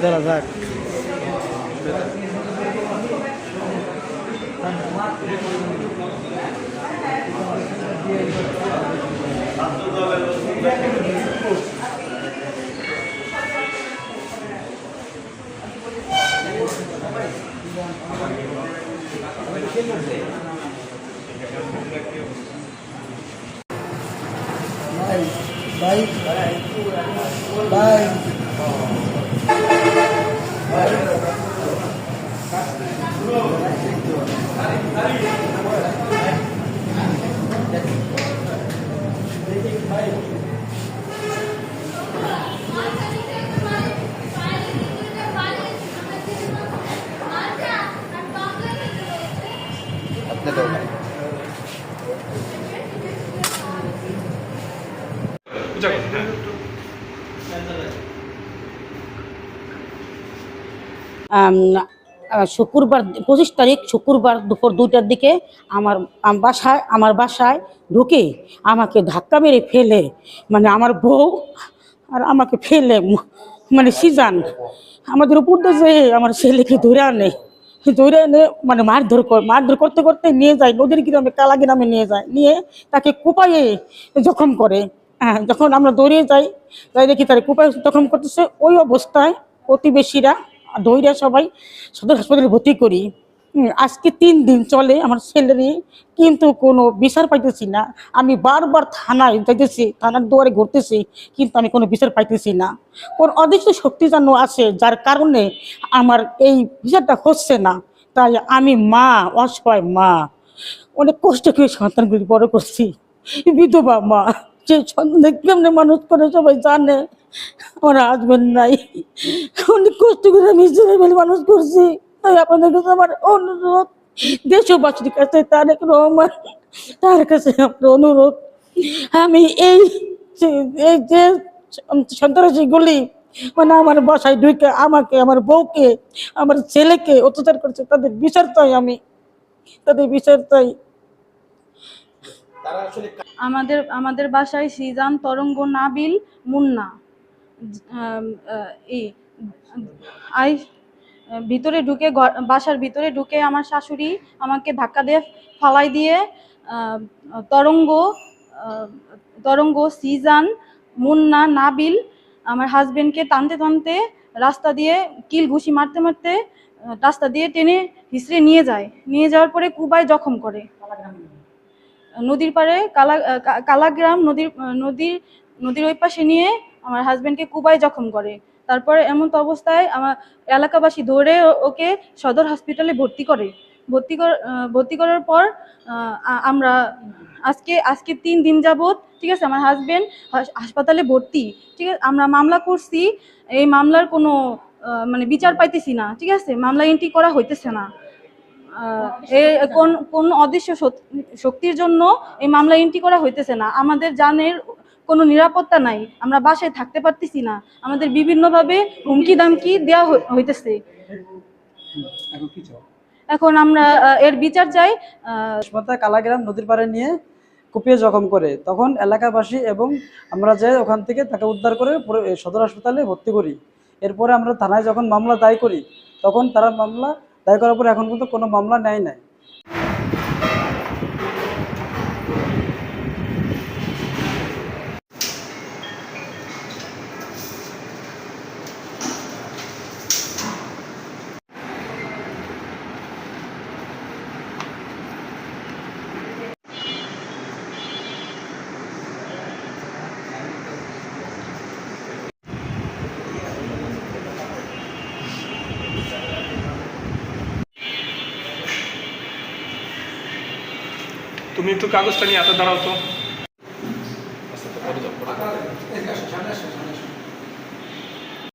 ধরা যাক bye bye আম, Jangan. শুক্রবার, পঁচিশ তারিখ শুক্রবার দুপুর দুইটার দিকে আমার বাসায় আমার বাসায় ঢুকে আমাকে ধাক্কা মেরে ফেলে মানে আমার বউ আর আমাকে ফেলে মানে সিজান। আমাদের উপর দিয়ে আমার ছেলেকে ধরে আনে, ধরে এনে মানে মারধর মারধর করতে করতে নিয়ে যায়, নদীর গ্রামে কালা গ্রামে নিয়ে যায়, নিয়ে তাকে কুপায়ে জখম করে। হ্যাঁ যখন আমরা দৌড়ে যাই যাই দেখি তার কুপায় জখম করতেছে, ওই অবস্থায় প্রতিবেশীরা দৌড়ে সবাই সদর হাসপাতালে ভর্তি করি। আজকে তিন দিন চলে আমার ছেলেরই কিন্তু কোনো বিচার পাইতেছি না। আমি বারবার থানায় যাইতেছি, থানার দুয়ারে ঘুরতেছি, কিন্তু আমি কোনো বিচার পাইতেছি না। কোন অদৃশ্য শক্তি যেন আছে, যার কারণে আমার এই বিচারটা হচ্ছে না। তাই আমি মা, অসহায় মা, অনেক কষ্ট করে সন্তানগুলি বড় করছি। বিধবা মা, যে সন্তান কেমনে মানুষ করে সবাই জানে। আমার হাজবেন্ড নাই। অনেক কষ্ট করে আমি ছেলে মেয়ে মানুষ করছি। তাই আপনাদের কাছে আমার অনুরোধ, দেশবাসীর কাছে তারেক রহমান, তার কাছে আমার অনুরোধ। আমি এই যে সন্ত্রাসীগুলি মানে আমার বাসায় ঢুকে আমাকে, আমার বউকে, আমার ছেলেকে অত্যাচার করছে, তাদের বিচার চাই আমি। তাদের বিচার চাই। আমাদের আমাদের বাসায় সিজান, তরঙ্গ, নাবিল, মুন্না। এই, আই, ভিতরে ঢুকে বাসার ভিতরে ঢুকে আমার শাশুড়ি আমাকে ধাক্কা দিয়ে ফালাই দিয়ে তরঙ্গ তরঙ্গ, সিজান, মুন্না, নাবিল, আমার হাজবেন্ডকে টানতে টানতে রাস্তা দিয়ে কিল ঘুষি মারতে মারতে রাস্তা দিয়ে টেনে হিসড়ে নিয়ে যায়। নিয়ে যাওয়ার পরে কুবায় জখম করে। নদীর পাড়ে কালা কালাগ্রাম নদীর নদীর নদীর ওই পাশে নিয়ে আমার হাজবেন্ডকে কুবায় জখম করে। তারপরে এমন তো অবস্থায় আমার এলাকাবাসী ধরে ওকে সদর হসপিটালে ভর্তি করে। ভর্তি কর ভর্তি করার পর আমরা আজকে আজকে তিন দিন যাবত ঠিক আছে, আমার হাজবেন্ড হাসপাতালে ভর্তি। ঠিক আছে, আমরা মামলা করছি, এই মামলার কোনো মানে বিচার পাইতেছি না, ঠিক আছে, মামলা এন্ট্রি করা হইতেছে না। কোন কোন অদৃশ্য শক্তির জন্য এই মামলা এন্ট্রি করা হইতেছে না। আমাদের জানের কোনো নিরাপত্তা নাই। আমরা বাসায় থাকতে পারতেছি না। আমাদের বিভিন্নভাবে হুমকি দামকি দেওয়া হই- হইতেছে। এখন আমরা এর বিচার চাই কালাগ্রাম নদীর পাড়ে নিয়ে কুপিয়ে জখম করে। তখন এলাকাবাসী এবং আমরা যাই ওখান থেকে তাকে উদ্ধার করে সদর হাসপাতালে ভর্তি করি। এরপরে আমরা থানায় যখন মামলা দায় করি তখন তারা মামলা দায় করার পর এখন পর্যন্ত কোনো মামলা নেয় নাই। तुम्ही तो कागज आता धरावतो.